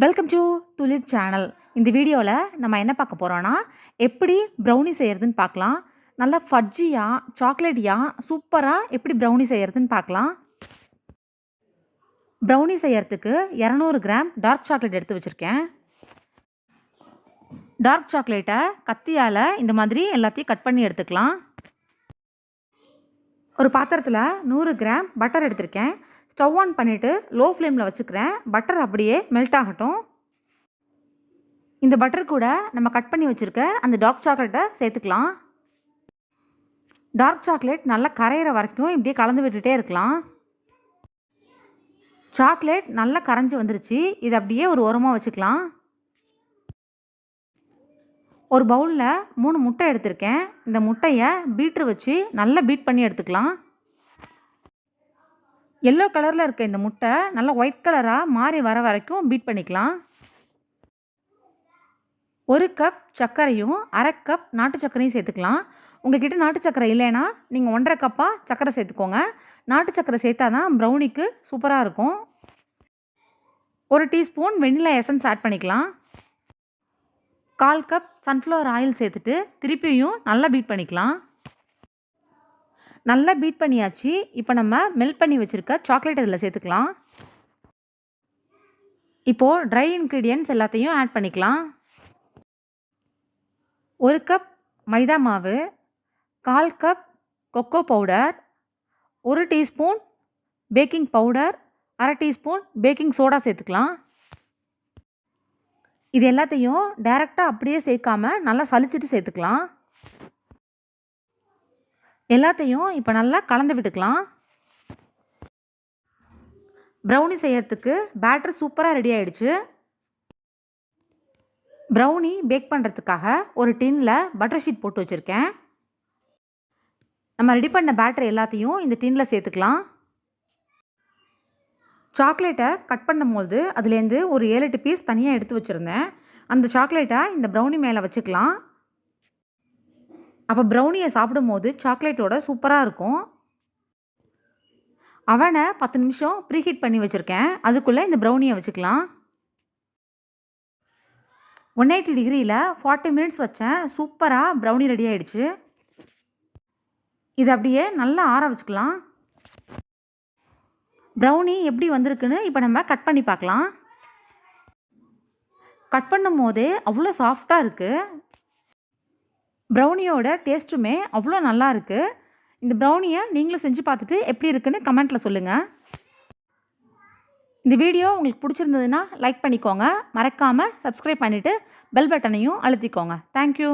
Welcome to துளிர் channel இந்த வீடியோவில் நம்ம என்ன பார்க்க போகிறோன்னா எப்படி ப்ரௌனி செய்கிறதுன்னு பார்க்கலாம். நல்லா ஃபட்ஜியாக சாக்லேட்டியாக சூப்பராக எப்படி ப்ரௌனி செய்கிறதுன்னு பார்க்கலாம். ப்ரௌனி செய்கிறதுக்கு இரநூறு கிராம் டார்க் சாக்லேட் எடுத்து வச்சுருக்கேன். டார்க் சாக்லேட்டை கத்தியால் இந்த மாதிரி எல்லாத்தையும் கட் பண்ணி எடுத்துக்கலாம். ஒரு பாத்திரத்தில் நூறு கிராம் பட்டர் எடுத்திருக்கேன். ஸ்டவ் ஆன் பண்ணிவிட்டு லோ ஃப்ளேமில் வச்சுக்கிறேன். பட்டர் அப்படியே மெல்ட் ஆகட்டும். இந்த பட்டர் கூட நம்ம கட் பண்ணி வச்சுருக்க அந்த டார்க் சாக்லேட்டை சேர்த்துக்கலாம். டார்க் சாக்லேட் நல்லா கரையிற வரைக்கும் இப்படியே கலந்து விட்டுகிட்டே இருக்கலாம். சாக்லேட் நல்லா கரைஞ்சி வந்துருச்சு. இது அப்படியே ஒரு உரமாக வச்சுக்கலாம். ஒரு பவுலில் மூணு முட்டை எடுத்திருக்கேன். இந்த முட்டையை பீட்ரு வச்சு நல்லா பீட் பண்ணி எடுத்துக்கலாம். எல்லோ கலரில் இருக்க இந்த முட்டை நல்லா ஒயிட் கலராக மாறி வர வரைக்கும் பீட் பண்ணிக்கலாம். ஒரு கப் சர்க்கரையும் அரை கப் நாட்டு சர்க்கரையும் சேர்த்துக்கலாம். உங்ககிட்ட நாட்டு சர்க்கரை இல்லைன்னா நீங்கள் ஒன்றரை கப்பாக சர்க்கரை சேர்த்துக்கோங்க. நாட்டு சர்க்கரை சேர்த்தா தான் ப்ரௌனிக்கு சூப்பராக இருக்கும். ஒரு டீஸ்பூன் வெண்ணிலா எசன்ஸ் ஆட் பண்ணிக்கலாம். கால் கப் சன்ஃப்ளவர் ஆயில் சேர்த்துட்டு திருப்பியும் நல்லா பீட் பண்ணிக்கலாம். நல்லா பீட் பண்ணியாச்சு. இப்போ நம்ம மெல்ட் பண்ணி வச்சுருக்க சாக்லேட் இதில் சேர்த்துக்கலாம். இப்போது ட்ரை இன்க்ரீடியன்ட்ஸ் எல்லாத்தையும் ஆட் பண்ணிக்கலாம். ஒரு கப் மைதா மாவு கால் கப் கொக்கோ பவுடர் ஒரு டீஸ்பூன் பேக்கிங் பவுடர் அரை டீஸ்பூன் பேக்கிங் சோடா சேர்த்துக்கலாம். இது எல்லாத்தையும் டைரெக்டாக அப்படியே சேர்க்காம நல்லா சலிச்சிட்டு சேர்த்துக்கலாம். எல்லாத்தையும் இப்போ நல்லா கலந்து விட்டுக்கலாம். ப்ரௌனி செய்யறதுக்கு பேட்டர் சூப்பராக ரெடி ஆயிடுச்சு. ப்ரௌனி பேக் பண்ணுறதுக்காக ஒரு டின்னில் பட்டர் ஷீட் போட்டு வச்சுருக்கேன். நம்ம ரெடி பண்ண பேட்டர் எல்லாத்தையும் இந்த டின்னில் சேர்த்துக்கலாம். சாக்லேட்டை கட் பண்ணும்போது அதுலேருந்து ஒரு ஏழு எட்டு பீஸ் தனியாக எடுத்து வச்சுருந்தேன். அந்த சாக்லேட்டை இந்த ப்ரௌனி மேலே வச்சுக்கலாம். அப்போ ப்ரௌனியை சாப்பிடும்போது சாக்லேட்டோட சூப்பராக இருக்கும். அவனை பத்து நிமிஷம் ப்ரீஹீட் பண்ணி வச்சுருக்கேன். அதுக்குள்ளே இந்த ப்ரௌனியை வச்சுக்கலாம். ஒன் எயிட்டி டிகிரியில் ஃபார்ட்டி மினிட்ஸ் வச்சேன். சூப்பராக ப்ரௌனி ரெடி ஆகிடுச்சு இது அப்படியே நல்லா ஆற வச்சுக்கலாம். ப்ரௌனி எப்படி வந்திருக்குன்னு இப்போ நம்ம கட் பண்ணி பார்க்கலாம். கட் பண்ணும் போதே அவ்வளோ சாஃப்டாக இருக்குது ப்ரௌனியோட டேஸ்ட்டுமே அவ்வளோ நல்லா இருக்குது இந்த ப்ரௌனியை நீங்களும் செஞ்சு பார்த்துட்டு எப்படி இருக்குன்னு கமெண்ட்டில் சொல்லுங்கள் இந்த வீடியோ உங்களுக்கு பிடிச்சிருந்ததுன்னா லைக் பண்ணிக்கோங்க. மறக்காமல் சப்ஸ்கிரைப் பண்ணிவிட்டு பெல் பட்டனையும் அழுத்திக்கோங்க. தேங்க்யூ